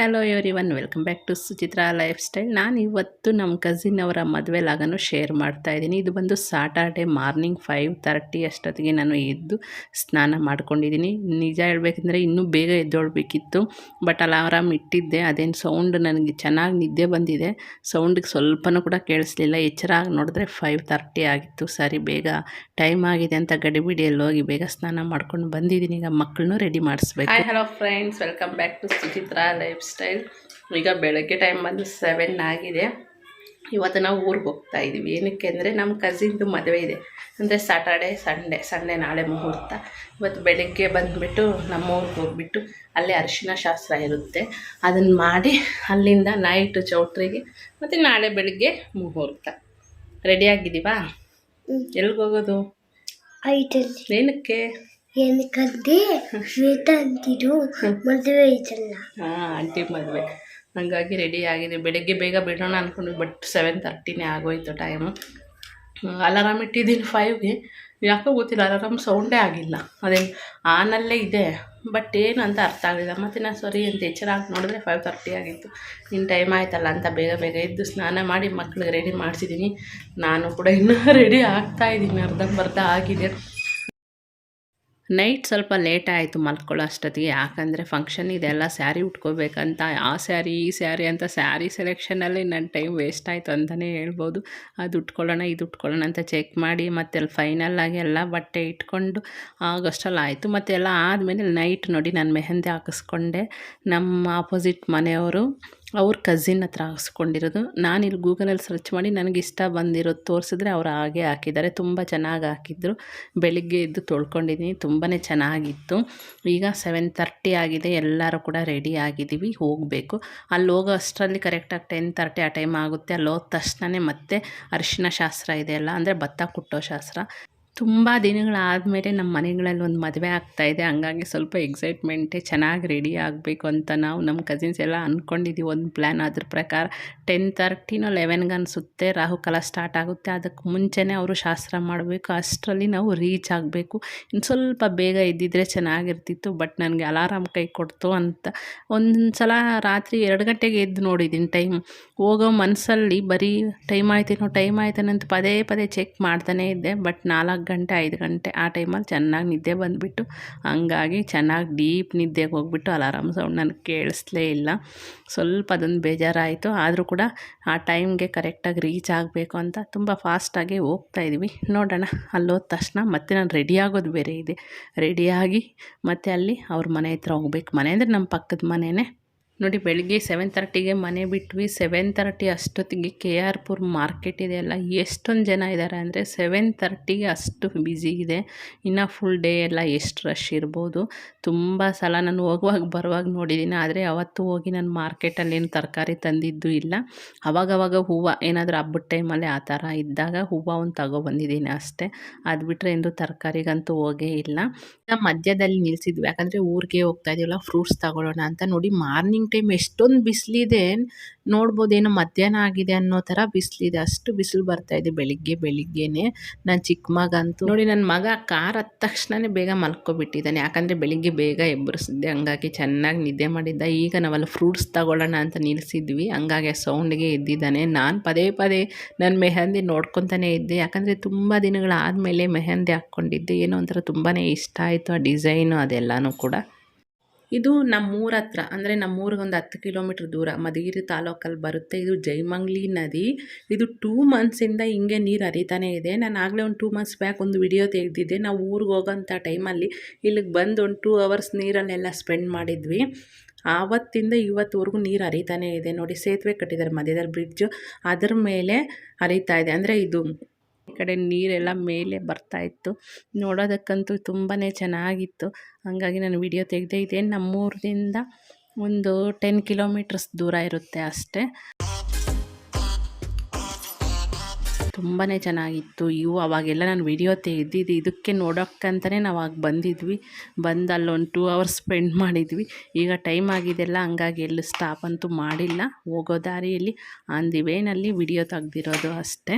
Hello everyone welcome back to Suchitra lifestyle ನಾನು ಇವತ್ತು ನಮ್ಮ ಕಸಿನ್ ಅವರ ಮದುವೆ ಲಾಗನ್ನು ಶೇರ್ ಮಾಡ್ತಾ ಇದ್ದೀನಿ. ಇದು ಬಂದು ಸಾಟರ್ಡೆ ಮಾರ್ನಿಂಗ್ ಫೈವ್ ತರ್ಟಿ ಅಷ್ಟೊತ್ತಿಗೆ ನಾನು ಎದ್ದು ಸ್ನಾನ ಮಾಡ್ಕೊಂಡಿದ್ದೀನಿ. ನಿಜ ಹೇಳ್ಬೇಕಂದ್ರೆ ಇನ್ನೂ ಬೇಗ ಎದ್ದೊಳ್ಬೇಕಿತ್ತು. ಬಟ್ ಅಲಾರಾಮ್ ಇಟ್ಟಿದ್ದೆ. ಅದೇನು ಸೌಂಡ್ ನನಗೆ ಚೆನ್ನಾಗಿ ನಿದ್ದೆ ಬಂದಿದೆ. ಸೌಂಡಿಗೆ ಸ್ವಲ್ಪನೂ ಕೂಡ ಕೇಳಿಸ್ಲಿಲ್ಲ. ಎಚ್ಚರ ಆಗಿ ನೋಡಿದ್ರೆ ಫೈವ್ ತರ್ಟಿ ಆಗಿತ್ತು. ಸರಿ, ಬೇಗ ಟೈಮ್ ಆಗಿದೆ ಅಂತ ಗಡಿಬಿಡಿಯಲ್ಲಿ ಹೋಗಿ ಬೇಗ ಸ್ನಾನ ಮಾಡ್ಕೊಂಡು ಬಂದಿದ್ದೀನಿ. ಈಗ ಮಕ್ಕಳನ್ನೂ ರೆಡಿ ಮಾಡಿಸ್ಬೇಕು. Hello friends welcome back to Suchitra lifestyle ಈಗ ಬೆಳಗ್ಗೆ ಟೈಮ್ ಬಂದು ಸೆವೆನ್ ಆಗಿದೆ. ಇವತ್ತು ನಾವು ಊರಿಗೆ ಹೋಗ್ತಾ ಇದ್ದೀವಿ ಏನಕ್ಕೆ ಅಂದರೆ ನಮ್ಮ ಕಸಿನ್ದು ಮದುವೆ ಇದೆ. ಅಂದರೆ ಸಾಟರ್ಡೆ ಸಂಡೇ ಸಂಡೇ ನಾಳೆ ಮುಹೂರ್ತ. ಇವತ್ತು ಬೆಳಗ್ಗೆ ಬಂದುಬಿಟ್ಟು ನಮ್ಮ ಊರಿಗೆ ಹೋಗ್ಬಿಟ್ಟು ಅಲ್ಲೇ ಅರಿಶಿನ ಶಾಸ್ತ್ರ ಇರುತ್ತೆ. ಅದನ್ನು ಮಾಡಿ ಅಲ್ಲಿಂದ ನೈಟ್ ಚೌಟ್ರಿಗೆ ಮತ್ತು ನಾಳೆ ಬೆಳಗ್ಗೆ ಮುಹೂರ್ತ. ರೆಡಿ ಆಗಿದ್ದೀವಾ? ಎಲ್ಲಿಗೆ ಹೋಗೋದು? ಐತಲ್ಲಿ ಏನಕ್ಕೆ? ಏನಕ್ಕಂದ್ರೆ ಶ್ವೇತ ಅಂತಿರು ಮದುವೆ ಐತಲ್ಲ. ಹಾಂ, ಆಂಟಿ ಮದುವೆ. ಹಾಗಾಗಿ ರೆಡಿ ಆಗಿದೆ ಬೆಳಗ್ಗೆ ಬೇಗ ಬಿಡೋಣ ಅಂದ್ಕೊಂಡು ಬಟ್ ಸೆವೆನ್ ತರ್ಟಿನೇ ಆಗೋಯ್ತು ಟೈಮು ಅಲಾರಾಮ್ ಇಟ್ಟಿದ್ದೀನಿ ಫೈವ್ಗೆ ಯಾಕೋ ಗೊತ್ತಿಲ್ಲ ಅಲಾರಾಮ್ ಸೌಂಡೇ ಆಗಿಲ್ಲ. ಅದೇ ಆನಲ್ಲೇ ಇದೆ. ಬಟ್ ಏನು ಅಂತ ಅರ್ಥ ಆಗಲಿಲ್ಲ. ಮತ್ತು ನಾನು ಸರಿ ಅಂತ ಎಚ್ಚರ ಹಾಕಿ ನೋಡಿದ್ರೆ ಫೈವ್ ತರ್ಟಿ ಆಗಿತ್ತು. ಇನ್ನು ಟೈಮ್ ಆಯ್ತಲ್ಲ ಅಂತ ಬೇಗ ಬೇಗ ಎದ್ದು ಸ್ನಾನ ಮಾಡಿ ಮಕ್ಳಿಗೆ ರೆಡಿ ಮಾಡಿಸಿದ್ದೀನಿ ನಾನು ಕೂಡ ಇನ್ನೂ ರೆಡಿ ಆಗ್ತಾ ಇದ್ದೀನಿ ಅರ್ಧಂಬರ್ಧ ಆಗಿದೆ. ನೈಟ್ ಸ್ವಲ್ಪ ಲೇಟ್ ಆಯಿತು ಮಲ್ಕೊಳ್ಳೋ ಅಷ್ಟೊತ್ತಿಗೆ. ಯಾಕಂದರೆ ಫಂಕ್ಷನ್ ಇದೆಲ್ಲ ಸ್ಯಾರಿ ಉಟ್ಕೋಬೇಕಂತ. ಆ ಸ್ಯಾರಿ ಈ ಸ್ಯಾರಿ ಅಂತ ಸ್ಯಾರಿ ಸೆಲೆಕ್ಷನಲ್ಲಿ ನನ್ನ ಟೈಮ್ ವೇಸ್ಟ್ ಆಯಿತು ಅಂತಲೇ ಹೇಳ್ಬೋದು. ಅದು ಉಟ್ಕೊಳ್ಳೋಣ, ಇದು ಉಟ್ಕೊಳ್ಳೋಣ ಅಂತ ಚೆಕ್ ಮಾಡಿ ಮತ್ತೆ ಅಲ್ಲಿ ಫೈನಲ್ಲಾಗಿ ಎಲ್ಲ ಬಟ್ಟೆ ಇಟ್ಕೊಂಡು ಆಗೋಷ್ಟಲ್ಲಿ ಆಯಿತು. ಮತ್ತು ಎಲ್ಲ ಆದಮೇಲೆ ನೈಟ್ ನೋಡಿ ನಾನು ಮೆಹಂದಿ ಹಾಕಿಸ್ಕೊಂಡೆ. ನಮ್ಮ ಆಪೋಸಿಟ್ ಮನೆಯವರು ಅವ್ರ ಕಝಿನ್ ಹತ್ರ ಹಾಕ್ಸ್ಕೊಂಡಿರೋದು. ನಾನು ಇಲ್ಲಿ ಗೂಗಲಲ್ಲಿ ಸರ್ಚ್ ಮಾಡಿ ನನಗೆ ಇಷ್ಟ ಬಂದಿರೋದು ತೋರಿಸಿದ್ರೆ ಅವ್ರು ಹಾಗೆ ಹಾಕಿದ್ದಾರೆ. ತುಂಬ ಚೆನ್ನಾಗಿ ಹಾಕಿದ್ರು. ಬೆಳಿಗ್ಗೆ ಎದ್ದು ತೊಳ್ಕೊಂಡಿದ್ದೀನಿ ತುಂಬಾ ಚೆನ್ನಾಗಿತ್ತು. ಈಗ ಸೆವೆನ್ ತರ್ಟಿ ಆಗಿದೆ. ಎಲ್ಲರೂ ಕೂಡ ರೆಡಿ ಆಗಿದ್ದೀವಿ ಹೋಗಬೇಕು. ಅಲ್ಲಿ ಹೋಗೋ ಅಷ್ಟರಲ್ಲಿ ಕರೆಕ್ಟಾಗಿ ಟೆನ್ ತರ್ಟಿ ಆ ಟೈಮ್ ಆಗುತ್ತೆ. ಅಲ್ಲಿ ಹೋದ ತಕ್ಷಣವೇ ಮತ್ತೆ ಅರಿಶಿನ ಶಾಸ್ತ್ರ ಇದೆಯಲ್ಲ ಅಂದರೆ ಭತ್ತ ಕುಟ್ಟೋ ಶಾಸ್ತ್ರ. ತುಂಬ ದಿನಗಳಾದಮೇಲೆ ನಮ್ಮ ಮನೆಗಳಲ್ಲಿ ಒಂದು ಮದುವೆ ಆಗ್ತಾಯಿದೆ ಹಂಗಾಗಿ ಸ್ವಲ್ಪ ಎಕ್ಸೈಟ್ಮೆಂಟೇ ಚೆನ್ನಾಗಿ ರೆಡಿ ಆಗಬೇಕು ಅಂತ ನಾವು ನಮ್ಮ ಕಸಿನ್ಸ್ ಎಲ್ಲ ಅಂದ್ಕೊಂಡಿದ್ದೀವಿ ಒಂದು ಪ್ಲ್ಯಾನ್ ಅದ್ರ ಪ್ರಕಾರ ಟೆನ್ ತರ್ಟಿನೋ ಲೆವೆನ್ಗೆ ಅನಿಸುತ್ತೆ. ರಾಹುಕಾಲ ಸ್ಟಾರ್ಟ್ ಆಗುತ್ತೆ. ಅದಕ್ಕೆ ಮುಂಚೆನೇ ಅವರು ಶಾಸ್ತ್ರ ಮಾಡಬೇಕು. ಅಷ್ಟರಲ್ಲಿ ನಾವು ರೀಚ್ ಆಗಬೇಕು. ಇನ್ನು ಸ್ವಲ್ಪ ಬೇಗ ಇದ್ದಿದ್ರೆ ಚೆನ್ನಾಗಿರ್ತಿತ್ತು. ಬಟ್ ನನಗೆ ಅಲಾರಾಮ್ ಕೈ ಕೊಡ್ತು ಅಂತ. ಒಂದು ಸಲ ರಾತ್ರಿ ಎರಡು ಗಂಟೆಗೆ ಎದ್ದು ನೋಡಿದ್ದೀನಿ ಟೈಮ್ ಹೋಗೋ ಮನಸ್ಸಲ್ಲಿ ಬರೀ ಟೈಮ್ ಆಯ್ತೇನೋ ಟೈಮ್ ಆಯ್ತೇನೋ ಅಂತ ಪದೇ ಪದೇ ಚೆಕ್ ಮಾಡ್ತಾನೇ ಇದ್ದೆ. ಬಟ್ ನಾಲ್ಕು ಗಂಟೆ, ಐದು ಗಂಟೆ ಆ ಟೈಮಲ್ಲಿ ಚೆನ್ನಾಗಿ ನಿದ್ದೆ ಬಂದುಬಿಟ್ಟು, ಹಂಗಾಗಿ ಚೆನ್ನಾಗಿ ಡೀಪ್ ನಿದ್ದೆಗೆ ಹೋಗ್ಬಿಟ್ಟು ಅಲಾರಾಮ್ ಸೌಂಡ್ ನನಗೆ ಕೇಳಿಸ್ಲೇ ಇಲ್ಲ. ಸ್ವಲ್ಪ ಅದೊಂದು ಬೇಜಾರಾಯಿತು. ಆದರೂ ಕೂಡ ಆ ಟೈಮ್ಗೆ ಕರೆಕ್ಟಾಗಿ ರೀಚ್ ಆಗಬೇಕು ಅಂತ ತುಂಬ ಫಾಸ್ಟಾಗಿ ಹೋಗ್ತಾ ಇದ್ದೀವಿ ನೋಡೋಣ ಅಲ್ಲಿ ಹೋದ ತಕ್ಷಣ ಮತ್ತೆ ನಾನು ರೆಡಿ ಆಗೋದು ಬೇರೆ ಇದೆ. ರೆಡಿಯಾಗಿ ಮತ್ತೆ ಅಲ್ಲಿ ಅವ್ರ ಮನೆ ಹತ್ರ ಹೋಗ್ಬೇಕು. ಮನೆ ಅಂದರೆ ನಮ್ಮ ಪಕ್ಕದ ಮನೆಯೇ ನೋಡಿ ಬೆಳಿಗ್ಗೆ ಸೆವೆನ್ ತರ್ಟಿಗೆ ಮನೆ ಬಿಟ್ವಿ. ಸೆವೆನ್ ತರ್ಟಿ ಅಷ್ಟೊತ್ತಿಗೆ ಕೆ ಆರ್ ಪುರ್ ಮಾರ್ಕೆಟ್ ಇದೆಯಲ್ಲ ಎಷ್ಟೊಂದು ಜನ ಇದ್ದಾರೆ ಅಂದರೆ ಸೆವೆನ್ ತರ್ಟಿಗೆ ಅಷ್ಟು ಬ್ಯುಸಿ ಇದೆ. ಇನ್ನು ಫುಲ್ ಡೇ ಎಲ್ಲ ಎಷ್ಟು ರಶ್ ಇರ್ಬೋದು. ತುಂಬ ಸಲ ನಾನು ಹೋಗುವಾಗ ಬರುವಾಗ ನೋಡಿದ್ದೀನಿ ಆದರೆ ಅವತ್ತು ಹೋಗಿ ನಾನು ಮಾರ್ಕೆಟಲ್ಲಿ ಏನು ತರಕಾರಿ ತಂದಿದ್ದು ಇಲ್ಲ. ಅವಾಗವಾಗ ಹೂವು ಏನಾದರೂ ಹಬ್ಬದ ಟೈಮಲ್ಲಿ ಆ ಥರ ಇದ್ದಾಗ ಹೂವು ಒಂದು ತಗೊಬಂದಿದ್ದೀನಿ ಅಷ್ಟೇ. ಅದು ಬಿಟ್ಟರೆ ಎಂದು ತರಕಾರಿಗಂತೂ ಹೋಗೇ ಇಲ್ಲ. ಮಧ್ಯದಲ್ಲಿ ನಿಲ್ಲಿಸಿದ್ವಿ ಯಾಕಂದರೆ ಊರಿಗೆ ಹೋಗ್ತಾ ಇದೀವಲ್ಲ ಫ್ರೂಟ್ಸ್ ತಗೊಳ್ಳೋಣ ಅಂತ ನೋಡಿ ಮಾರ್ನಿಂಗ್ ಟೈಮ್ ಎಷ್ಟೊಂದು ಬಿಸಿಲಿದೆ ನೋಡ್ಬೋದೇನೋ ಮಧ್ಯಾಹ್ನ ಆಗಿದೆ ಅನ್ನೋ ಥರ ಬಿಸಿಲಿದೆ. ಅಷ್ಟು ಬಿಸಿಲು ಬರ್ತಾ ಇದೆ ಬೆಳಿಗ್ಗೆ, ಬೆಳಿಗ್ಗೆನೆ. ನನ್ನ ಚಿಕ್ಕ ಮಗ ಅಂತೂ ನೋಡಿ ನನ್ನ ಮಗ ಕಾರ್ ಹತ್ತ ತಕ್ಷಣವೇ ಬೇಗ ಮಲ್ಕೊಬಿಟ್ಟಿದ್ದಾನೆ. ಯಾಕಂದರೆ ಬೆಳಿಗ್ಗೆ ಬೇಗ ಎಬ್ಬರಿಸಿದ್ದೆ ಹಂಗಾಗಿ ಚೆನ್ನಾಗಿ ನಿದ್ದೆ ಮಾಡಿದ್ದ. ಈಗ ನಾವೆಲ್ಲ ಫ್ರೂಟ್ಸ್ ತಗೊಳ್ಳೋಣ ಅಂತ ನಿಲ್ಲಿಸಿದ್ವಿ ಹಂಗಾಗಿ ಸೌಂಡ್ಗೆ ಎದ್ದಿದ್ದಾನೆ. ನಾನು ಪದೇ ಪದೇ ನನ್ನ ಮೆಹಂದಿ ನೋಡ್ಕೊತಾನೆ ಇದ್ದೆ. ಯಾಕಂದರೆ ತುಂಬ ದಿನಗಳಾದಮೇಲೆ ಮೆಹಂದಿ ಹಾಕ್ಕೊಂಡಿದ್ದೆ. ಏನೋ ಒಂಥರ ತುಂಬಾ ಇಷ್ಟ ಆಯಿತು ಆ ಡಿಸೈನು ಅದೆಲ್ಲನೂ ಕೂಡ. ಇದು ನಮ್ಮೂರ ಹತ್ರ, ಅಂದರೆ ನಮ್ಮೂರಿಗೊಂದು ಹತ್ತು ಕಿಲೋಮೀಟ್ರ್ ದೂರ ಮಧುಗಿರಿ ತಾಲೂಕಲ್ಲಿ ಬರುತ್ತೆ. ಇದು ಜೈಮಂಗ್ಲಿ ನದಿ. ಇದು ಟೂ ಮಂತ್ಸಿಂದ ಹಿಂಗೆ ನೀರು ಹರಿತಾನೆ ಇದೆ. ನಾನು ಆಗಲೇ ಒಂದು ಟೂ ಮಂತ್ಸ್ ಬ್ಯಾಕ್ ಒಂದು ವಿಡಿಯೋ ತೆಗೆದಿದ್ದೆ. ನಾವು ಊರಿಗೆ ಹೋಗೋಂಥ ಟೈಮಲ್ಲಿ ಇಲ್ಲಿಗೆ ಬಂದು ಒಂದು ಟೂ ಅವರ್ಸ್ ನೀರಲ್ಲೆಲ್ಲ ಸ್ಪೆಂಡ್ ಮಾಡಿದ್ವಿ. ಆವತ್ತಿಂದ ಇವತ್ತುವರೆಗೂ ನೀರು ಹರಿತಾನೆ ಇದೆ. ನೋಡಿ, ಸೇತುವೆ ಕಟ್ಟಿದ್ದಾರೆ ಮಧ್ಯದಲ್ಲಿ ಬ್ರಿಡ್ಜು ಅದ್ರ ಮೇಲೆ ಹರಿತಾ ಇದೆ. ಅಂದರೆ ಇದು ಈ ಕಡೆ ನೀರೆಲ್ಲ ಮೇಲೆ ಬರ್ತಾಯಿತ್ತು ನೋಡೋದಕ್ಕಂತೂ ತುಂಬಾ ಚೆನ್ನಾಗಿತ್ತು. ಹಾಗಾಗಿ ನಾನು ವಿಡಿಯೋ ತೆಗೆದೇ ಇದೆ ನಮ್ಮೂರಿಂದ ಒಂದು ಟೆನ್ ಕಿಲೋಮೀಟರ್ಸ್ ದೂರ ಇರುತ್ತೆ ಅಷ್ಟೇ. ತುಂಬಾ ಚೆನ್ನಾಗಿತ್ತು. ಇವು ಅವಾಗೆಲ್ಲ ನಾನು ವಿಡಿಯೋ ತೆಗೆದಿದ್ದು, ಇದಕ್ಕೆ ನೋಡೋಕ್ಕಂತಲೇ ನಾವು ಆಗ ಬಂದಿದ್ವಿ. ಬಂದು ಅಲ್ಲೊಂದು ಟೂ ಅವರ್ಸ್ ಸ್ಪೆಂಡ್ ಮಾಡಿದ್ವಿ. ಈಗ ಟೈಮ್ ಆಗಿದೆಲ್ಲ, ಹಂಗಾಗಿ ಎಲ್ಲೂ ಸ್ಟಾಪ್ ಅಂತೂ ಮಾಡಿಲ್ಲ. ಹೋಗೋ ದಾರಿಯಲ್ಲಿ ಆನ್ ದಿ ವೇನಲ್ಲಿ ವಿಡಿಯೋ ತೆಗ್ದಿರೋದು ಅಷ್ಟೇ.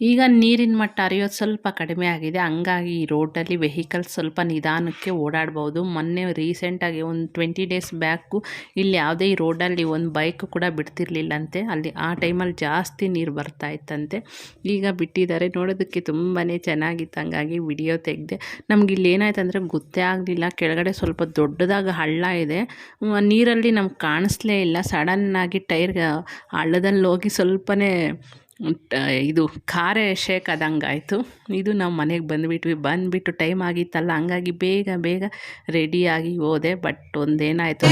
ಈಗ ನೀರಿನ ಮಟ್ಟ ಹರಿಯೋದು ಸ್ವಲ್ಪ ಕಡಿಮೆ ಆಗಿದೆ. ಹಂಗಾಗಿ ಈ ರೋಡಲ್ಲಿ ವೆಹಿಕಲ್ ಸ್ವಲ್ಪ ನಿಧಾನಕ್ಕೆ ಓಡಾಡ್ಬೋದು. ಮೊನ್ನೆ ರೀಸೆಂಟಾಗಿ ಒಂದು ಟ್ವೆಂಟಿ ಡೇಸ್ ಬ್ಯಾಕು ಇಲ್ಲಿ ಯಾವುದೇ ಈ ರೋಡಲ್ಲಿ ಒಂದು ಬೈಕ್ ಕೂಡ ಬಿಡ್ತಿರ್ಲಿಲ್ಲಂತೆ. ಅಲ್ಲಿ ಆ ಟೈಮಲ್ಲಿ ಜಾಸ್ತಿ ನೀರು ಬರ್ತಾ ಇತ್ತಂತೆ. ಈಗ ಬಿಟ್ಟಿದ್ದಾರೆ. ನೋಡೋದಕ್ಕೆ ತುಂಬಾ ಚೆನ್ನಾಗಿತ್ತು. ಹಂಗಾಗಿ ವಿಡಿಯೋ ತೆಗೆದೆ. ನಮ್ಗೆ ಇಲ್ಲಿ ಏನಾಯ್ತು ಅಂದರೆ ಗೊತ್ತೇ ಆಗಲಿಲ್ಲ. ಕೆಳಗಡೆ ಸ್ವಲ್ಪ ದೊಡ್ಡದಾಗಿ ಹಳ್ಳ ಇದೆ. ನೀರಲ್ಲಿ ನಮ್ಗೆ ಕಾಣಿಸ್ಲೇ ಇಲ್ಲ. ಸಡನ್ನಾಗಿ ಟೈರ್ ಹಳ್ಳದಲ್ಲಿ ಹೋಗಿ ಸ್ವಲ್ಪನೇ ಇದು ಖಾರೆ ಶೇಕ್ ಆದಂಗಾಯಿತು ಇದು ನಾವು ಮನೆಗೆ ಬಂದುಬಿಟ್ವಿ. ಬಂದುಬಿಟ್ಟು ಟೈಮ್ ಆಗಿತ್ತಲ್ಲ, ಹಂಗಾಗಿ ಬೇಗ ಬೇಗ ರೆಡಿಯಾಗಿ ಹೋದೆ ಬಟ್ ಒಂದೇನಾಯಿತು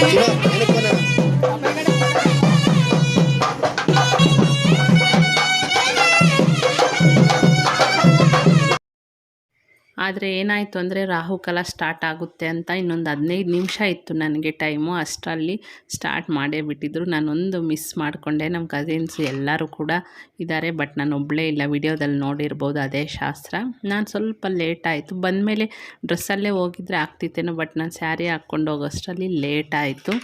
ಆದರೆ ಏನಾಯಿತು ಅಂದರೆ ರಾಹುಕಾಲ ಸ್ಟಾರ್ಟ್ ಆಗುತ್ತೆ ಅಂತ ಇನ್ನೊಂದು ಹದಿನೈದು ನಿಮಿಷ ಇತ್ತು ನನಗೆ ಟೈಮು ಅಷ್ಟರಲ್ಲಿ ಸ್ಟಾರ್ಟ್ ಮಾಡೇ ಬಿಟ್ಟಿದ್ರು. ನಾನೊಂದು ಮಿಸ್ ಮಾಡಿಕೊಂಡೆ. ನಮ್ಮ ಕಸಿನ್ಸ್ ಎಲ್ಲರೂ ಕೂಡ ಇದ್ದಾರೆ ಬಟ್ ನಾನು ಒಬ್ಬಳೇ ಇಲ್ಲ. ವಿಡಿಯೋದಲ್ಲಿ ನೋಡಿರ್ಬೋದು ಅದೇ ಶಾಸ್ತ್ರ. ನಾನು ಸ್ವಲ್ಪ ಲೇಟ್ ಆಯಿತು. ಬಂದಮೇಲೆ ಡ್ರೆಸ್ಸಲ್ಲೇ ಹೋಗಿದ್ರೆ ಆಗ್ತಿತ್ತೇನೋ ಬಟ್ ನಾನು ಸ್ಯಾರಿ ಹಾಕ್ಕೊಂಡು ಹೋಗೋಷ್ಟರಲ್ಲಿ ಲೇಟ್ ಆಯಿತು.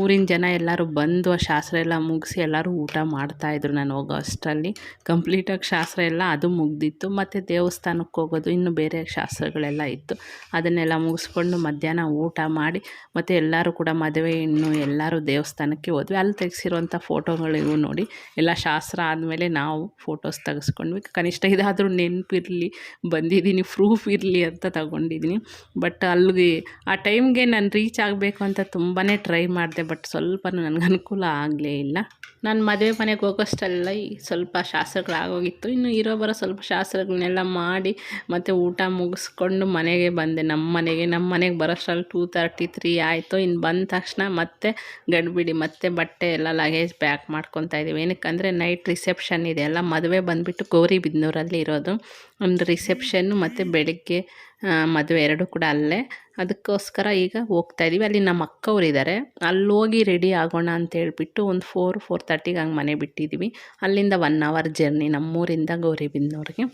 ಊರಿನ ಜನ ಎಲ್ಲರೂ ಬಂದು ಆ ಶಾಸ್ತ್ರ ಎಲ್ಲ ಮುಗಿಸಿ ಎಲ್ಲರೂ ಊಟ ಮಾಡ್ತಾಯಿದ್ರು ನಾನು ಹೋಗೋ ಅಷ್ಟರಲ್ಲಿ ಕಂಪ್ಲೀಟಾಗಿ ಶಾಸ್ತ್ರ ಎಲ್ಲ ಅದು ಮುಗ್ದಿತ್ತು. ಮತ್ತು ದೇವಸ್ಥಾನಕ್ಕೆ ಹೋಗೋದು ಇನ್ನೂ ಬೇರೆ ಶಾಸ್ತ್ರಗಳೆಲ್ಲ ಇತ್ತು. ಅದನ್ನೆಲ್ಲ ಮುಗಿಸ್ಕೊಂಡು ಮಧ್ಯಾಹ್ನ ಊಟ ಮಾಡಿ, ಮತ್ತು ಎಲ್ಲರೂ ಕೂಡ ಮದುವೆ ಇನ್ನು ಎಲ್ಲರೂ ದೇವಸ್ಥಾನಕ್ಕೆ ಹೋದ್ವಿ. ಅಲ್ಲಿ ತೆಗೆಸಿರುವಂಥ ಫೋಟೋಗಳಿಗೂ ನೋಡಿ. ಎಲ್ಲ ಶಾಸ್ತ್ರ ಆದಮೇಲೆ ನಾವು ಫೋಟೋಸ್ ತೆಗೆಸ್ಕೊಂಡ್ವಿ. ಕನಿಷ್ಠ ಇದಾದರೂ ನೆನಪಿರಲಿ, ಬಂದಿದ್ದೀನಿ ಪ್ರೂಫ್ ಇರಲಿ ಅಂತ ತಗೊಂಡಿದ್ದೀನಿ. ಬಟ್ ಅಲ್ಲಿಗೆ ಆ ಟೈಮ್ಗೆ ನಾನು ರೀಚ್ ಆಗಬೇಕು ಅಂತ ತುಂಬಾ ಟ್ರೈ ಮಾಡಿದೆ ಬಟ್ ಸ್ವಲ್ಪ ನನಗೆ ಅನುಕೂಲ ಆಗಲೇ ಇಲ್ಲ. ನಾನು ಮದುವೆ ಮನೆಗೆ ಹೋಗೋಷ್ಟೆಲ್ಲ ಈ ಸ್ವಲ್ಪ ಶಾಸ್ತ್ರಗಳಾಗೋಗಿತ್ತು. ಇನ್ನು ಇರೋ ಬರೋ ಸ್ವಲ್ಪ ಶಾಸ್ತ್ರಗಳನ್ನೆಲ್ಲ ಮಾಡಿ ಮತ್ತು ಊಟ ಮುಗಿಸ್ಕೊಂಡು ಮನೆಗೆ ಬಂದೆ. ನಮ್ಮ ಮನೆಗೆ ನಮ್ಮ ಮನೆಗೆ ಬರೋಷ್ಟ್ರಲ್ಲಿ ಟೂ ತರ್ಟಿ ತ್ರೀ ಆಯಿತು. ಇನ್ನು ಬಂದ ತಕ್ಷಣ ಮತ್ತೆ ಗಡ್ಬಿಡಿ, ಮತ್ತೆ ಬಟ್ಟೆ ಎಲ್ಲ ಲಗೇಜ್ ಪ್ಯಾಕ್ ಮಾಡ್ಕೊತಾ ಇದ್ದೀವಿ ಏನಕ್ಕಂದರೆ ನೈಟ್ ರಿಸೆಪ್ಷನ್ ಇದೆ ಎಲ್ಲ ಮದುವೆ ಬಂದುಬಿಟ್ಟು ಗೌರಿಬಿದನೂರಲ್ಲಿ ಇರೋದು. ಒಂದು ರಿಸೆಪ್ಷನ್ನು ಮತ್ತು ಬೆಳಗ್ಗೆ ಮದುವೆ ಎರಡು ಕೂಡ ಅಲ್ಲೇ. ಅದಕ್ಕೋಸ್ಕರ ಈಗ ಹೋಗ್ತಾ ಇದ್ದೀವಿ ಅಲ್ಲಿ ನಮ್ಮ ಅಕ್ಕವರಿದ್ದಾರೆ ಅಲ್ಲಿ ಹೋಗಿ ರೆಡಿ ಆಗೋಣ ಅಂತ ಹೇಳ್ಬಿಟ್ಟು ಒಂದು ಫೋರ್ ಫೋರ್ ತರ್ಟಿಗೆ ಹಂಗೆ ಮನೆ ಬಿಟ್ಟಿದ್ದೀವಿ ಅಲ್ಲಿಂದ ಒನ್ ಅವರ್ ಜರ್ನಿ ನಮ್ಮೂರಿಂದ ಗೌರಿಬಿಂದವ್ರಿಗೆ.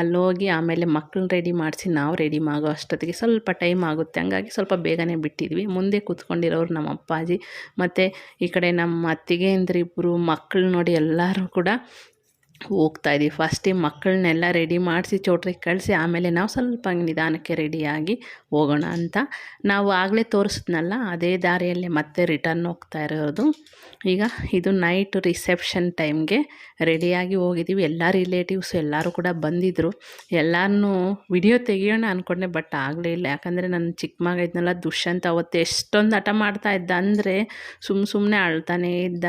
ಅಲ್ಲಿ ಹೋಗಿ ಆಮೇಲೆ ಮಕ್ಕಳನ್ನ ರೆಡಿ ಮಾಡಿಸಿ ನಾವು ರೆಡಿ ಆಗೋ ಅಷ್ಟೊತ್ತಿಗೆ ಸ್ವಲ್ಪ ಟೈಮ್ ಆಗುತ್ತೆ. ಹಂಗಾಗಿ ಸ್ವಲ್ಪ ಬೇಗನೆ ಬಿಟ್ಟಿದ್ವಿ. ಮುಂದೆ ಕೂತ್ಕೊಂಡಿರೋರು ನಮ್ಮ ಅಪ್ಪಾಜಿ, ಮತ್ತು ಈ ಕಡೆ ನಮ್ಮ ಅತ್ತಿಗೆ ಇಬ್ಬರು ಮಕ್ಕಳು ನೋಡಿ ಎಲ್ಲರೂ ಕೂಡ ಹೋಗ್ತಾ ಇದ್ದೀವಿ ಫಸ್ಟಿಗೆ ಮಕ್ಕಳನ್ನೆಲ್ಲ ರೆಡಿ ಮಾಡಿಸಿ, ಚೌಟ್ರಿಗೆ ಕಳಿಸಿ, ಆಮೇಲೆ ನಾವು ಸ್ವಲ್ಪ ನಿಧಾನಕ್ಕೆ ರೆಡಿಯಾಗಿ ಹೋಗೋಣ ಅಂತ ನಾವು ಆಗಲೇ ತೋರಿಸಿದ್ನಲ್ಲ, ಅದೇ ದಾರಿಯಲ್ಲೇ ಮತ್ತೆ ರಿಟರ್ನ್ ಹೋಗ್ತಾ ಇರೋದು. ಈಗ ಇದು ನೈಟ್ ರಿಸೆಪ್ಷನ್ ಟೈಮ್ಗೆ ರೆಡಿಯಾಗಿ ಹೋಗಿದ್ದೀವಿ ಎಲ್ಲ ರಿಲೇಟಿವ್ಸ್ ಎಲ್ಲರೂ ಕೂಡ ಬಂದಿದ್ದರು ಎಲ್ಲರೂ ವಿಡಿಯೋ ತೆಗಿಯೋಣ ಅಂದ್ಕೊಂಡೆ ಬಟ್ ಆಗಲೇ ಇಲ್ಲ. ಯಾಕಂದರೆ ನನ್ನ ಚಿಕ್ಕ ಮಗ ಇದ್ನಲ್ಲ, ದುಷ್ಯಂತ ಅವತ್ತು ಎಷ್ಟೊಂದು ಹಠ ಮಾಡ್ತಾ ಇದ್ದ. ಅಂದರೆ ಸುಮ್ಮ ಸುಮ್ಮನೆ ಅಳ್ತಾನೇ ಇದ್ದ.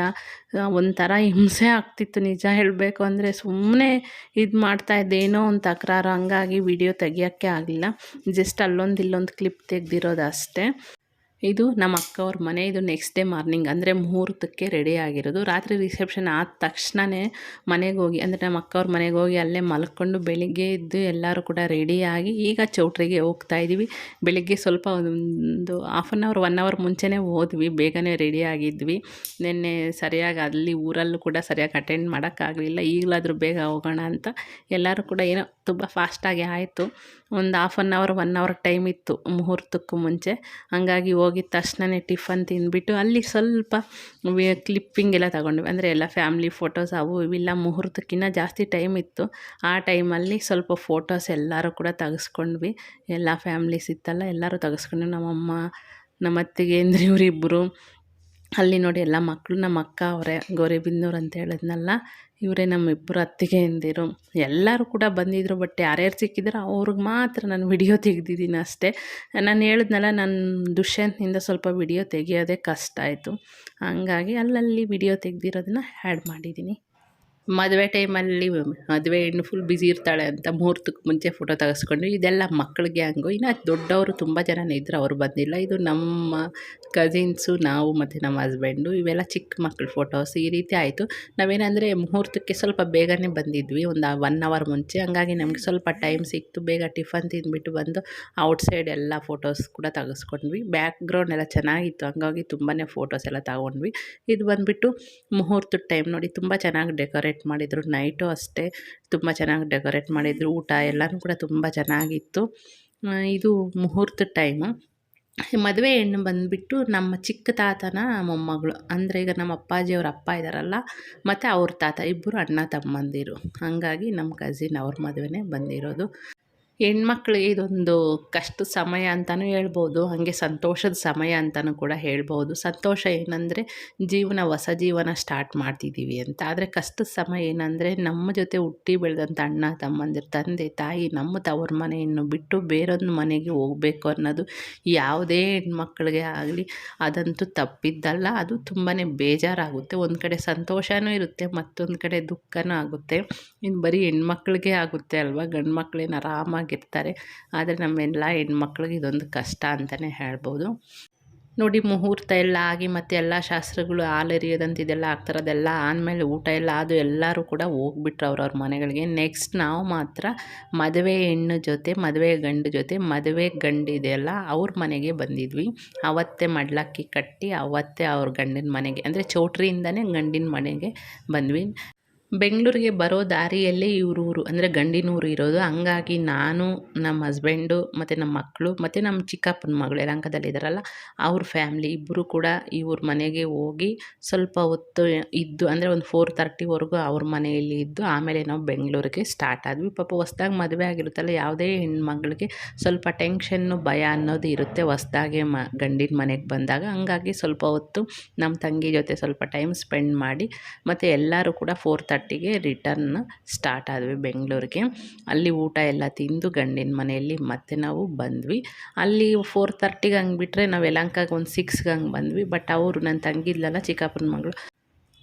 ಒಂಥರ ಹಿಂಸೆ ಆಗ್ತಿತ್ತು, ನಿಜ ಹೇಳಬೇಕು ಅಂದರೆ. ಸುಮ್ಮನೆ ಇದು ಮಾಡ್ತಾ ಇದ್ದೇನೋ ಒಂದು ತಕರಾರು, ಹಂಗಾಗಿ ವಿಡಿಯೋ ತೆಗಿಯೋಕ್ಕೆ ಆಗಲಿಲ್ಲ. ಜಸ್ಟ್ ಅಲ್ಲೊಂದು ಇಲ್ಲೊಂದು ಕ್ಲಿಪ್ ತೆಗೆದಿರೋದು ಅಷ್ಟೇ. ಇದು ನಮ್ಮ ಅಕ್ಕವ್ರ ಮನೆ, ಇದು ನೆಕ್ಸ್ಟ್ ಡೇ ಮಾರ್ನಿಂಗ್ ಅಂದರೆ ಮುಹೂರ್ತಕ್ಕೆ ರೆಡಿ ಆಗಿರೋದು. ರಾತ್ರಿ ರಿಸೆಪ್ಷನ್ ಆದ ತಕ್ಷಣವೇ ಮನೆಗೆ ಹೋಗಿ, ಅಂದರೆ ನಮ್ಮ ಅಕ್ಕವ್ರ ಮನೆಗೆ ಹೋಗಿ ಅಲ್ಲೇ ಮಲ್ಕೊಂಡು ಬೆಳಿಗ್ಗೆ ಎದ್ದು ಎಲ್ಲರೂ ಕೂಡ ರೆಡಿಯಾಗಿ ಈಗ ಚೌಟ್ರಿಗೆ ಹೋಗ್ತಾ ಇದ್ದೀವಿ ಬೆಳಿಗ್ಗೆ ಸ್ವಲ್ಪ ಒಂದು half an hour one hour ಮುಂಚೆನೇ ಹೋದ್ವಿ. ಬೇಗನೆ ರೆಡಿ ಆಗಿದ್ವಿ. ನಿನ್ನೆ ಸರಿಯಾಗಿ ಅಲ್ಲಿ ಊರಲ್ಲೂ ಕೂಡ ಸರಿಯಾಗಿ ಅಟೆಂಡ್ ಮಾಡೋಕ್ಕಾಗಲಿಲ್ಲ. ಈಗಲಾದರೂ ಬೇಗ ಹೋಗೋಣ ಅಂತ ಎಲ್ಲರೂ ಕೂಡ ಏನೋ ತುಂಬ ಫಾಸ್ಟಾಗಿ ಆಯಿತು. ಒಂದು half an hour one hour time ಇತ್ತು ಮುಹೂರ್ತಕ್ಕೂ ಮುಂಚೆ. ಹಂಗಾಗಿ ಹೋಗಿದ ತಕ್ಷಣವೇ ಟಿಫನ್ ತಿಂದ್ಬಿಟ್ಟು ಅಲ್ಲಿ ಸ್ವಲ್ಪ ಕ್ಲಿಪ್ಪಿಂಗ್ ಎಲ್ಲ ತಗೊಂಡ್ವಿ. ಅಂದರೆ ಎಲ್ಲ ಫ್ಯಾಮ್ಲಿ ಫೋಟೋಸ್ ಅವು ಇವೆಲ್ಲ ಮುಹೂರ್ತಕ್ಕಿಂತ ಜಾಸ್ತಿ ಟೈಮ್ ಇತ್ತು. ಆ ಟೈಮಲ್ಲಿ ಸ್ವಲ್ಪ ಫೋಟೋಸ್ ಎಲ್ಲರೂ ಕೂಡ ತೆಗೆಸ್ಕೊಂಡ್ವಿ. ಎಲ್ಲ ಫ್ಯಾಮ್ಲೀಸ್ ಇತ್ತಲ್ಲ, ಎಲ್ಲರೂ ತೆಗೆಸ್ಕೊಂಡ್ವಿ ನಮ್ಮಮ್ಮ ನಮ್ಮ ಅತ್ತಿಗೆ ಅಂದ್ರೆ ಇವರಿಬ್ಬರು ಅಲ್ಲಿ ನೋಡಿ ಎಲ್ಲ ಮಕ್ಕಳು ನಮ್ಮ ಅಕ್ಕ ಅವರೇ ಗೌರಿಬಿದನೂರು ಅಂತ ಹೇಳಿದ್ನಲ್ಲ, ಇವರೇ ನಮ್ಮ ನಮ್ಮಿಬ್ಬರು ಅತ್ತಿಗೆಯಂದಿರು. ಎಲ್ಲರೂ ಕೂಡ ಬಂದಿದ್ದರು ಬಟ್ ಯಾರ್ಯಾರು ಸಿಕ್ಕಿದ್ರು ಅವ್ರಿಗೆ ಮಾತ್ರ ನಾನು ವಿಡಿಯೋ ತೆಗೆದಿದ್ದೀನಿ ಅಷ್ಟೇ. ನಾನು ಹೇಳಿದ್ನಲ್ಲ ನನ್ನ ದುಷ್ಯಂತ್ನಿಂದ ಸ್ವಲ್ಪ ವಿಡಿಯೋ ತೆಗಿಯೋದೇ ಕಷ್ಟ ಆಯಿತು. ಹಂಗಾಗಿ ಅಲ್ಲಲ್ಲಿ ವಿಡಿಯೋ ತೆಗೆದಿರೋದನ್ನ ಆ್ಯಡ್ ಮಾಡಿದ್ದೀನಿ. ಮದುವೆ ಟೈಮಲ್ಲಿ ಮದುವೆ ಹೆಣ್ಣು ಫುಲ್ ಬ್ಯುಸಿ ಇರ್ತಾಳೆ ಅಂತ ಮುಹೂರ್ತಕ್ಕೆ ಮುಂಚೆ ಫೋಟೋ ತೆಗೆಸ್ಕೊಂಡು, ಇದೆಲ್ಲ ಮಕ್ಕಳಿಗೆ ಹಂಗು. ಇನ್ನು ದೊಡ್ಡವರು ತುಂಬ ಜನ ಇದ್ದರು ಅವರು ಬಂದಿಲ್ಲ. ಇದು ನಮ್ಮ ಕಸಿನ್ಸು ನಾವು ಮತ್ತು ನಮ್ಮ ಹಸ್ಬೆಂಡು ಇವೆಲ್ಲ ಚಿಕ್ಕ ಮಕ್ಳ ಫೋಟೋಸ್ ಈ ರೀತಿ ಆಯಿತು. ನಾವೇನಂದರೆ ಮುಹೂರ್ತಕ್ಕೆ ಸ್ವಲ್ಪ ಬೇಗನೆ ಬಂದಿದ್ವಿ. ಒಂದು ಒನ್ ಅವರ್ ಮುಂಚೆ. ಹಂಗಾಗಿ ನಮಗೆ ಸ್ವಲ್ಪ ಟೈಮ್ ಸಿಕ್ತು. ಬೇಗ ಟಿಫನ್ ತಿಂದ್ಬಿಟ್ಟು ಬಂದು ಔಟ್ಸೈಡ್ ಎಲ್ಲ ಫೋಟೋಸ್ ಕೂಡ ತೆಗೆಸ್ಕೊಂಡ್ವಿ. ಬ್ಯಾಕ್ಗ್ರೌಂಡ್ ಎಲ್ಲ ಚೆನ್ನಾಗಿತ್ತು. ಹಂಗಾಗಿ ತುಂಬಾ ಫೋಟೋಸ್ ಎಲ್ಲ ತಗೊಂಡ್ವಿ. ಇದು ಬಂದುಬಿಟ್ಟು ಮುಹೂರ್ತದ ಟೈಮ್ ನೋಡಿ ತುಂಬ ಚೆನ್ನಾಗಿ ಡೆಕೋರೇಟ್ ಮಾಡಿದರು. ನೈಟು ಅಷ್ಟೇ ತುಂಬ ಚೆನ್ನಾಗಿ ಡೆಕೋರೇಟ್ ಮಾಡಿದರು. ಊಟ ಎಲ್ಲನೂ ಕೂಡ ತುಂಬ ಚೆನ್ನಾಗಿತ್ತು. ಇದು ಮುಹೂರ್ತ ಟೈಮು. ಮದುವೆ ಹೆಣ್ಣು ಬಂದುಬಿಟ್ಟು ನಮ್ಮ ಚಿಕ್ಕ ತಾತನ ಮೊಮ್ಮಗಳು, ಅಂದರೆ ಈಗ ನಮ್ಮ ಅಪ್ಪಾಜಿ ಅವ್ರ ಅಪ್ಪ ಇದ್ದಾರಲ್ಲ ಮತ್ತು ಅವ್ರ ತಾತ ಇಬ್ಬರು ಅಣ್ಣ ತಮ್ಮಂದಿರು. ಹಾಗಾಗಿ ನಮ್ಮ ಕಸಿನ್ ಅವ್ರ ಮದುವೆನೇ ಬಂದಿರೋದು. ಹೆಣ್ಮಕ್ಳಿಗೆ ಇದೊಂದು ಕಷ್ಟ ಸಮಯ ಅಂತಲೂ ಹೇಳ್ಬೋದು, ಹಾಗೆ ಸಂತೋಷದ ಸಮಯ ಅಂತಲೂ ಕೂಡ ಹೇಳ್ಬೋದು. ಸಂತೋಷ ಏನಂದರೆ ಜೀವನ, ಹೊಸ ಜೀವನ ಸ್ಟಾರ್ಟ್ ಮಾಡ್ತಿದ್ದೀವಿ ಅಂತ. ಆದರೆ ಕಷ್ಟದ ಸಮಯ ಏನಂದರೆ ನಮ್ಮ ಜೊತೆ ಹುಟ್ಟಿ ಬೆಳೆದಂಥ ಅಣ್ಣ, ತಮ್ಮಂದಿರು, ತಂದೆ, ತಾಯಿ, ನಮ್ಮ ತವ್ರ ಮನೆಯನ್ನು ಬಿಟ್ಟು ಬೇರೊಂದು ಮನೆಗೆ ಹೋಗಬೇಕು ಅನ್ನೋದು ಯಾವುದೇ ಹೆಣ್ಮಕ್ಳಿಗೆ ಆಗಲಿ ಅದಂತೂ ತಪ್ಪಿದ್ದಲ್ಲ. ಅದು ತುಂಬಾ ಬೇಜಾರಾಗುತ್ತೆ. ಒಂದು ಕಡೆ ಸಂತೋಷವೂ ಇರುತ್ತೆ, ಮತ್ತೊಂದು ಕಡೆ ದುಃಖವೂ ಆಗುತ್ತೆ. ಇನ್ನು ಬರೀ ಹೆಣ್ಮಕ್ಳಿಗೆ ಆಗುತ್ತೆ ಅಲ್ವಾ? ಗಂಡು ಮಕ್ಳೇನು ಆರಾಮಾಗಿರ್ತಾರೆ. ಆದರೆ ನಮ್ಮೆಲ್ಲ ಹೆಣ್ಮಕ್ಳಿಗೆ ಇದೊಂದು ಕಷ್ಟ ಅಂತಲೇ ಹೇಳ್ಬೋದು. ನೋಡಿ, ಮುಹೂರ್ತ ಎಲ್ಲ ಆಗಿ ಮತ್ತು ಎಲ್ಲ ಶಾಸ್ತ್ರಗಳು ಹಾಲೆರಿಯೋದಂತ ಇದೆಲ್ಲ ಆಗ್ತಾರೆ, ಅದೆಲ್ಲ ಆದಮೇಲೆ ಊಟ ಎಲ್ಲ ಅದು ಎಲ್ಲರೂ ಕೂಡ ಹೋಗ್ಬಿಟ್ರು ಅವ್ರವ್ರ ಮನೆಗಳಿಗೆ. ನೆಕ್ಸ್ಟ್ ನಾವು ಮಾತ್ರ ಮದುವೆ ಹೆಣ್ಣು ಜೊತೆ, ಮದುವೆ ಗಂಡು ಜೊತೆ, ಮದುವೆ ಗಂಡು ಇದೆಯಲ್ಲ, ಅವ್ರ ಮನೆಗೆ ಬಂದಿದ್ವಿ. ಅವತ್ತೇ ಮಡ್ಲಕ್ಕಿ ಕಟ್ಟಿ ಅವತ್ತೇ ಅವ್ರ ಗಂಡಿನ ಮನೆಗೆ, ಅಂದರೆ ಚೌಟ್ರಿಯಿಂದನೇ ಗಂಡಿನ ಮನೆಗೆ ಬಂದ್ವಿ. ಬೆಂಗಳೂರಿಗೆ ಬರೋ ದಾರಿಯಲ್ಲೇ ಊರು ಅಂದರೆ ಗಂಡಿನೂರು ಇರೋದು. ಹಂಗಾಗಿ ನಾನು, ನಮ್ಮ ಹಸ್ಬೆಂಡು ಮತ್ತು ನಮ್ಮ ಮಕ್ಕಳು ಮತ್ತು ನಮ್ಮ ಚಿಕ್ಕಪ್ಪನ ಮಗಳು ಯಲಹಂಕದಲ್ಲಿದ್ದಾರಲ್ಲ ಅವ್ರ ಫ್ಯಾಮ್ಲಿ ಇಬ್ಬರು ಕೂಡ ಇವ್ರ ಮನೆಗೆ ಹೋಗಿ ಸ್ವಲ್ಪ ಹೊತ್ತು ಇದ್ದು, ಅಂದರೆ ಒಂದು ಫೋರ್ ತರ್ಟಿವರೆಗೂ ಅವ್ರ ಮನೆಯಲ್ಲಿ ಇದ್ದು, ಆಮೇಲೆ ನಾವು ಬೆಂಗಳೂರಿಗೆ ಸ್ಟಾರ್ಟ್ ಆದ್ವಿ. ಪಾಪ ಹೊಸ್ದಾಗಿ ಮದುವೆ ಆಗಿರುತ್ತಲ್ಲ, ಯಾವುದೇ ಹೆಣ್ಮಗಳಿಗೆ ಸ್ವಲ್ಪ ಟೆನ್ಷನ್ನು ಭಯ ಅನ್ನೋದು ಇರುತ್ತೆ ಹೊಸ್ದಾಗೆ ಮ, ಗಂಡಿನ ಮನೆಗೆ ಬಂದಾಗ. ಹಂಗಾಗಿ ಸ್ವಲ್ಪ ಹೊತ್ತು ನಮ್ಮ ತಂಗಿ ಜೊತೆ ಸ್ವಲ್ಪ ಟೈಮ್ ಸ್ಪೆಂಡ್ ಮಾಡಿ, ಮತ್ತು ಎಲ್ಲರೂ ಕೂಡ ಫೋರ್ ತರ್ಟಿಗೆ ರಿಟರ್ನ್ ಸ್ಟಾರ್ಟ್ ಆದ್ವಿ ಬೆಂಗಳೂರಿಗೆ. ಅಲ್ಲಿ ಊಟ ಎಲ್ಲ ತಿಂದು ಗಂಡಿನ ಮನೆಯಲ್ಲಿ ಮತ್ತೆ ನಾವು ಬಂದ್ವಿ. ಅಲ್ಲಿ ಫೋರ್ ತರ್ಟಿಗೆ ಹಂಗೆ ಬಿಟ್ಟರೆ ನಾವು ಯಲಹಂಕಕ್ಕೆ ಒಂದು ಸಿಕ್ಸ್ಗೆ ಹಂಗೆ ಬಂದ್ವಿ. ಬಟ್ ಅವರು ನನ್ನ ತಂಗಿದ್ಲಲ್ಲ ಚಿಕ್ಕಪ್ಪನ ಮಗಳು,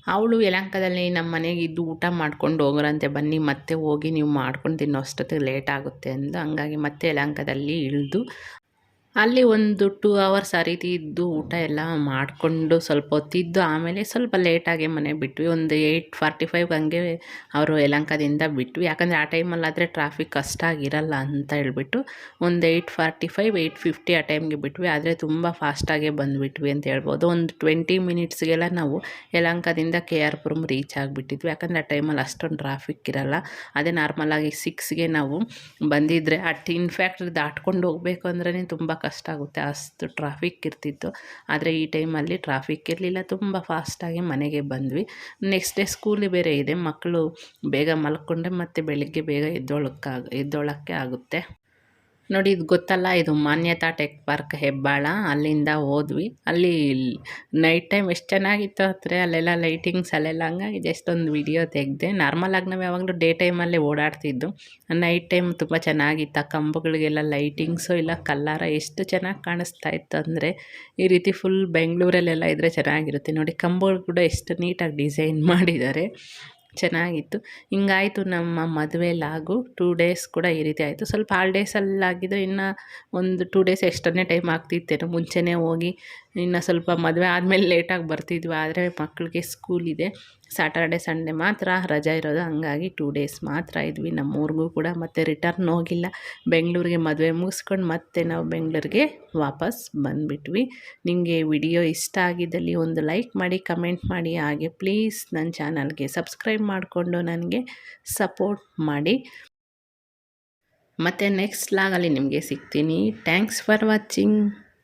ಅವಳು ಯಲಹಂಕದಲ್ಲಿ ನಮ್ಮ ಮನೆಗೆ ಇದ್ದು ಊಟ ಮಾಡ್ಕೊಂಡು ಹೋಗೋರಂತೆ, ಬನ್ನಿ ಮತ್ತೆ ಹೋಗಿ ನೀವು ಮಾಡ್ಕೊಂಡು ತಿನ್ನೋ ಅಷ್ಟೊತ್ತಿಗೆ ಲೇಟ್ ಆಗುತ್ತೆ ಅಂದು. ಹಂಗಾಗಿ ಮತ್ತೆ ಯಲಹಂಕದಲ್ಲಿ ಇಳಿದು ಅಲ್ಲಿ ಒಂದು ಟೂ ಅವರ್ಸ್ ಆ ರೀತಿ ಇದ್ದು ಊಟ ಎಲ್ಲ ಮಾಡಿಕೊಂಡು ಸ್ವಲ್ಪ ಹೊತ್ತಿದ್ದು ಆಮೇಲೆ ಸ್ವಲ್ಪ ಲೇಟಾಗಿ ಮನೆ ಬಿಟ್ವಿ. ಒಂದು ಏಯ್ಟ್ ಫಾರ್ಟಿ ಫೈವ್ ಹಂಗೆ ಅವರು ಯಲಂಕದಿಂದ ಬಿಟ್ವಿ. ಯಾಕಂದರೆ ಆ ಟೈಮಲ್ಲಾದರೆ ಟ್ರಾಫಿಕ್ ಅಷ್ಟಾಗಿರಲ್ಲ ಅಂತ ಹೇಳ್ಬಿಟ್ಟು ಒಂದು eight forty five eight fifty ಆ ಟೈಮ್ಗೆ ಬಿಟ್ವಿ. ಆದರೆ ತುಂಬ ಫಾಸ್ಟಾಗೆ ಬಂದುಬಿಟ್ವಿ ಅಂತ ಹೇಳ್ಬೋದು. ಒಂದು ಟ್ವೆಂಟಿ ಮಿನಿಟ್ಸ್ಗೆಲ್ಲ ನಾವು ಯಲಂಕದಿಂದ ಕೆ ಆರ್ ಪುರಂ ರೀಚ್ ಆಗಿಬಿಟ್ಟಿದ್ವಿ. ಯಾಕಂದರೆ ಆ ಟೈಮಲ್ಲಿ ಅಷ್ಟೊಂದು ಟ್ರಾಫಿಕ್ ಇರಲ್ಲ. ಅದೇ ನಾರ್ಮಲಾಗಿ ಸಿಕ್ಸ್ಗೆ ನಾವು ಬಂದಿದ್ದರೆ ಅಟ್ ಇನ್ಫ್ಯಾಕ್ಟ್ ದಾಟ್ಕೊಂಡು ಹೋಗಬೇಕು ಅಂದ್ರೆ ತುಂಬ ಕಷ್ಟ ಆಗುತ್ತೆ. ಅಷ್ಟು ಟ್ರಾಫಿಕ್ ಇರ್ತಿತ್ತು. ಆದರೆ ಈ ಟೈಮಲ್ಲಿ ಟ್ರಾಫಿಕ್ ಇರಲಿಲ್ಲ. ತುಂಬ ಫಾಸ್ಟಾಗಿ ಮನೆಗೆ ಬಂದ್ವಿ. ನೆಕ್ಸ್ಟ್ ಡೇ ಸ್ಕೂಲ್ ಬೇರೆ ಇದೆ. ಮಕ್ಕಳು ಬೇಗ ಮಲ್ಕೊಂಡೆ ಮತ್ತು ಬೆಳಿಗ್ಗೆ ಬೇಗ ಎದ್ದೊಳಕ್ಕಾಗ, ಎದ್ದೊಳಕ್ಕೆ ಆಗುತ್ತೆ. ನೋಡಿ, ಇದು ಗೊತ್ತಲ್ಲ, ಇದು ಮಾನ್ಯತಾ ಟೆಕ್ ಪಾರ್ಕ್ ಹೆಬ್ಬಾಳ. ಅಲ್ಲಿಂದ ಹೋದ್ವಿ. ಅಲ್ಲಿ ನೈಟ್ ಟೈಮ್ ಎಷ್ಟು ಚೆನ್ನಾಗಿತ್ತು ಅಂದರೆ ಅಲ್ಲೆಲ್ಲ ಲೈಟಿಂಗ್ಸ್ ಅಲ್ಲೆಲ್ಲ ಹಂಗಾಗಿ ಜಸ್ಟ್ ಒಂದು ವಿಡಿಯೋ ತೆಗೆದೆ ನಾರ್ಮಲಾಗಿ ನಾವು ಯಾವಾಗಲೂ ಡೇ ಟೈಮಲ್ಲೇ ಓಡಾಡ್ತಿದ್ದು. ನೈಟ್ ಟೈಮ್ ತುಂಬ ಚೆನ್ನಾಗಿತ್ತು. ಆ ಕಂಬಗಳಿಗೆಲ್ಲ ಲೈಟಿಂಗ್ಸು ಇಲ್ಲ ಕಲ್ಲರ ಎಷ್ಟು ಚೆನ್ನಾಗಿ ಕಾಣಿಸ್ತಾ ಇತ್ತು ಅಂದರೆ, ಈ ರೀತಿ ಫುಲ್ ಬೆಂಗಳೂರಲ್ಲೆಲ್ಲ ಇದ್ದರೆ ಚೆನ್ನಾಗಿರುತ್ತೆ. ನೋಡಿ, ಕಂಬಗಳು ಕೂಡ ಎಷ್ಟು ನೀಟಾಗಿ ಡಿಸೈನ್ ಮಾಡಿದ್ದಾರೆ. ಚೆನ್ನಾಗಿತ್ತು. ಹಿಂಗಾಯಿತು ನಮ್ಮ ಮದುವೆ ಲಾಗು ಟೂ ಡೇಸ್ ಕೂಡ ಈ ರೀತಿ ಆಯಿತು. ಸ್ವಲ್ಪ ಹಾಲ್ಡೇಸಲ್ಲಾಗಿದ್ದರೆ ಇನ್ನು ಒಂದು ಟೂ ಡೇಸ್ ಎಕ್ಸ್ಟ್ರಾನೇ ಟೈಮ್ ಆಗ್ತಿತ್ತೇನೋ ಮುಂಚೆನೇ ಹೋಗಿ ಇನ್ನು ಸ್ವಲ್ಪ ಮದುವೆ ಆದಮೇಲೆ ಲೇಟಾಗಿ ಬರ್ತಿದ್ವಿ, ಆದರೆ ಮಕ್ಕಳಿಗೆ ಸ್ಕೂಲ್ ಇದೆ. ಸ್ಯಾಟರ್ಡೆ ಸಂಡೇ ಮಾತ್ರ ರಜಾ ಇರೋದು. ಹಂಗಾಗಿ ಟೂ ಡೇಸ್ ಮಾತ್ರ ಇದ್ವಿ. ನಮ್ಮೂರಿಗೂ ಕೂಡ ಮತ್ತೆ ರಿಟರ್ನ್ ಹೋಗಿಲ್ಲ. ಬೆಂಗಳೂರಿಗೆ ಮದುವೆ ಮುಗಿಸ್ಕೊಂಡು ಮತ್ತೆ ನಾವು ಬೆಂಗಳೂರಿಗೆ ವಾಪಸ್ ಬಂದುಬಿಟ್ವಿ. ನಿಮಗೆ ವಿಡಿಯೋ ಇಷ್ಟ ಆಗಿದ್ದಲ್ಲಿ ಒಂದು ಲೈಕ್ ಮಾಡಿ ಕಮೆಂಟ್ ಮಾಡಿ. ಹಾಗೆ ಪ್ಲೀಸ್ ನನ್ನ ಚಾನಲ್ಗೆ ಸಬ್ಸ್ಕ್ರೈಬ್ ಮಾಡಿಕೊಂಡು ನನಗೆ ಸಪೋರ್ಟ್ ಮಾಡಿ. ಮತ್ತು ನೆಕ್ಸ್ಟ್ ಲಾಗಲ್ಲಿ ನಿಮಗೆ ಸಿಗ್ತೀನಿ. Thanks for watching